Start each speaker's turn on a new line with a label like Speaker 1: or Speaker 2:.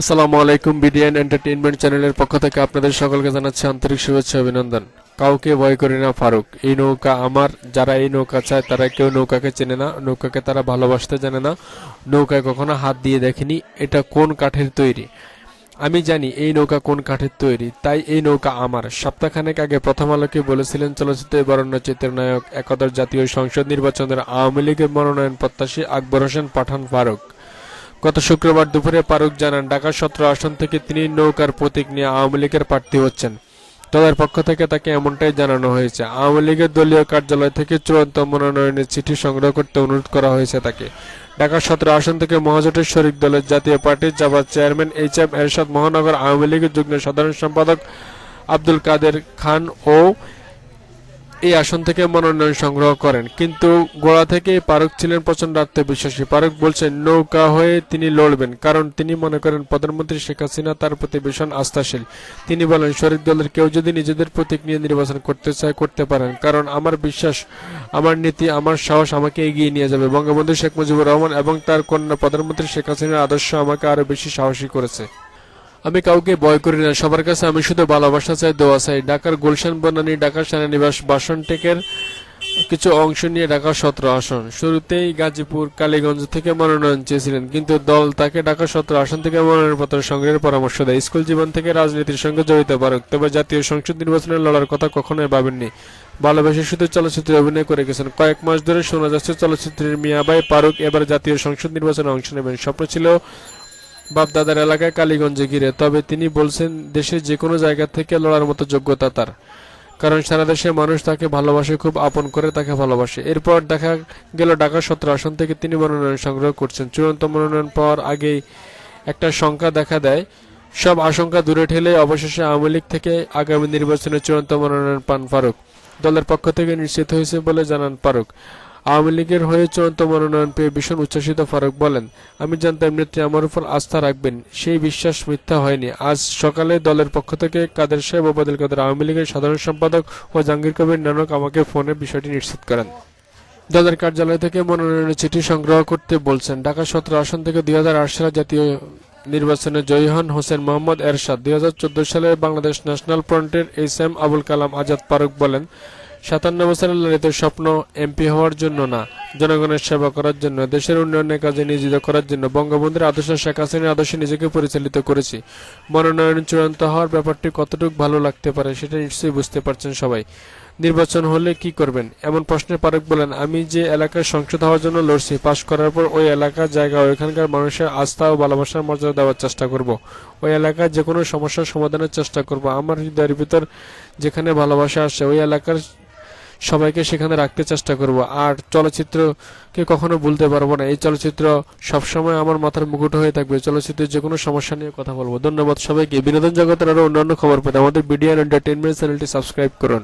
Speaker 1: আসসালামু আলাইকুম, BDN entertainment চ্যানেলের পক্ষ থেকে আপনাদের সকলকে জানাচ্ছি আন্তরিক শুভেচ্ছা অভিনন্দন। কাউকে ভয় করি না, ফারুক। এই নৌকা আমার, যারা এই নৌকা চায়, তারা কেউ নৌকাকে চেনে না, নৌকাকে তারা ভালোবাসতে জানে না। নৌকায় কখনো হাত দিয়ে দেখেনি, এটা কোন কাঠের তৈরি? আমি জানি এই নৌকা কোন কাঠের তৈরি, তাই এই নৌকা আমার। সপ্তাহখানেক আগে প্রথম আলোকে বলেছিলেন চলচ্চিত্রের বরণ্য চিত্রনায়ক একাদশ জাতীয় সংসদ নির্বাচনের আওয়ামী লীগের মনোনয়ন প্রত্যাশী আকবর হোসেন পাঠান ফারুক। গত শুক্রবার দুপুরে ফারুক জানান, ঢাকা সতেরো আসন থেকে তিনি নৌকার প্রতীক নিয়ে আওয়ামী লীগের প্রার্থী হচ্ছেন। দলের পক্ষ থেকে তাকে এমনটাই জানানো হয়েছে। আওয়ামী লীগের দলীয় কার্যালয় থেকে চূড়ান্ত মনোনয়নের চিঠি সংগ্রহ করতে অনুরোধ করা হয়েছে তাকে। ঢাকা সতেরো আসন থেকে মহাজোটের শরিক দলের জাতীয় পার্টির জামাত চেয়ারম্যান এইচ এম এরশাদ মহানগর আওয়ামী লীগের যুগ্ম সাধারণ সম্পাদক আব্দুল কাদের খান ও এই আসন থেকে মনোনয়ন সংগ্রহ করেন। কিন্তু গোড়া থেকে পারুক ছিলেন প্রচণ্ড আত্মবিশ্বাসী। পারুক বলছেন, নৌকা হয়ে তিনি লড়বেন। কারণ তিনি মনে করেন, প্রধানমন্ত্রী শেখ হাসিনা তার প্রতি ভীষণ আস্থাশীল। তিনি বলেন শরিক দলের কেউ যদি নিজেদের প্রতীক নিয়ে নির্বাচন করতে চায়, করতে পারেন। কারণ আমার বিশ্বাস, আমার নীতি, আমার সাহস আমাকে এগিয়ে নিয়ে যাবে। বঙ্গবন্ধু শেখ মুজিবুর রহমান এবং তার কন্যা প্রধানমন্ত্রী শেখ হাসিনার আদর্শ আমাকে আরও বেশি সাহসী করেছে। আমি কাউকে ভয় করি না। সবার কাছে আমি শুধু ভালোবাসা চাই, দোয়া চাই। ঢাকার গুলশান বনানী ঢাকা সেনানিবাস বাসন টেকের কিছু অংশ নিয়ে ঢাকা সতেরো আসন। শুরুতেই গাজীপুর, কালীগঞ্জ থেকে মনোনয়ন চেয়েছিলেন, কিন্তু দল তাকে ঢাকা সতেরো আসন থেকে মনোনয়নপত্র সংগ্রহের পরামর্শ দেয়। স্কুল জীবন থেকে রাজনীতির সঙ্গে জড়িত পারুক তবে জাতীয় সংসদ নির্বাচনে লড়ার কথা কখনোই ভাবেননি। ভালোবেসে শুধু চলচ্চিত্রে অভিনয় করে গেছেন। কয়েক মাস ধরে শোনা যাচ্ছে চলচ্চিত্রের মিয়াবাই পারুক এবার জাতীয় সংসদ নির্বাচনে অংশ নেবেন। স্বপ্ন ছিল বাপদাদার এলাকায় কালীগঞ্জে ঘিরে। তবে তিনি বলছেন দেশের যে কোনো জায়গা থেকে লড়ার মতো যোগ্যতা তার। কারণ সারা দেশের মানুষ তাকে ভালোবাসে, খুব আপন করে তাকে ভালোবাসে। এরপর দেখা গেল ঢাকা সতেরো আসন থেকে তিনি মনোনয়ন সংগ্রহ করছেন। চূড়ান্ত মনোনয়ন পাওয়ার আগেই একটা শঙ্কা দেখা দেয়। সব আশঙ্কা দূরে ঠেলে অবশেষে আওয়ামী লীগ থেকে আগামী নির্বাচনে চূড়ান্ত মনোনয়ন পান ফারুক। দলের পক্ষ থেকে নিশ্চিত হয়েছে বলে জানান ফারুক। আওয়ামী লীগের হয়ে চূড়ান্ত মনোনয়ন পেয়ে ভীষণ উচ্ছ্বসিত ফারুক বলেন, আমি জানতাম নেত্রী আমার উপর আস্থা রাখবেন, সেই বিশ্বাস মিথ্যা হয়নি। আজ সকালে দলের পক্ষ থেকে কাদের সাহেব ওবাদুল কাদের আওয়ামী লীগের সাধারণ সম্পাদক ও জাহাঙ্গীর কবির নানক আমাকে ফোনে বিষয়টি নিশ্চিত করেন। দলের কার্যালয় থেকে মনোনয়নের চিঠি সংগ্রহ করতে বলছেন, ঢাকা সতেরো আসন থেকে দুই হাজার আট সালে জাতীয় নির্বাচনে জয়ী হন হোসেন মোহাম্মদ এরশাদ। দুই হাজার চোদ্দ সালে বাংলাদেশ ন্যাশনাল ফ্রন্টের এস এম আবুল কালাম আজাদ ফারুক বলেন সাতান্ন বছরের লালিত স্বপ্ন এমপি হওয়ার জন্য না। জনগণের সেবা করার জন্য, দেশের উন্নয়নের কাজে নিয়োজিত করার জন্য বঙ্গবন্ধুর আদর্শ শেখ হাসিনার আদর্শে নিজেকে পরিচালিত করেছি। মনোনয়ন চূড়ান্ত হওয়ার ব্যাপারটি কতটুকু ভালো লাগতে পারে সেটা নিশ্চয়ই বুঝতে পারছেন সবাই। নির্বাচন হলে কি করবেন? এমন প্রশ্নে পারক বলেন, আমি যে এলাকার সংসদ হওয়ার জন্য লড়ছি, পাশ করার পর ওই এলাকার জায়গা, ওইখানকার মানুষের আস্থা ও ভালোবাসার মর্যাদা দেওয়ার চেষ্টা করব। ওই এলাকায় যে কোনো সমস্যার সমাধানের চেষ্টা করব। আমার হৃদয়ের ভিতর যেখানে ভালোবাসা আসে, ওই এলাকার সবাইকে সেখানে রাখতে চেষ্টা করব। আর চলচ্চিত্রকে কখনো ভুলতে পারব না। এই চলচ্চিত্র সবসময় আমার মাথার মুকুট হয়ে থাকবে। চলচ্চিত্রের যে কোনো সমস্যা নিয়ে কথা বলব। ধন্যবাদ সবাইকে। বিনোদন জগতের আরও অন্যান্য খবর পেতে আমাদের বিডিআর এন্টারটেনমেন্ট চ্যানেলটি সাবস্ক্রাইব করুন।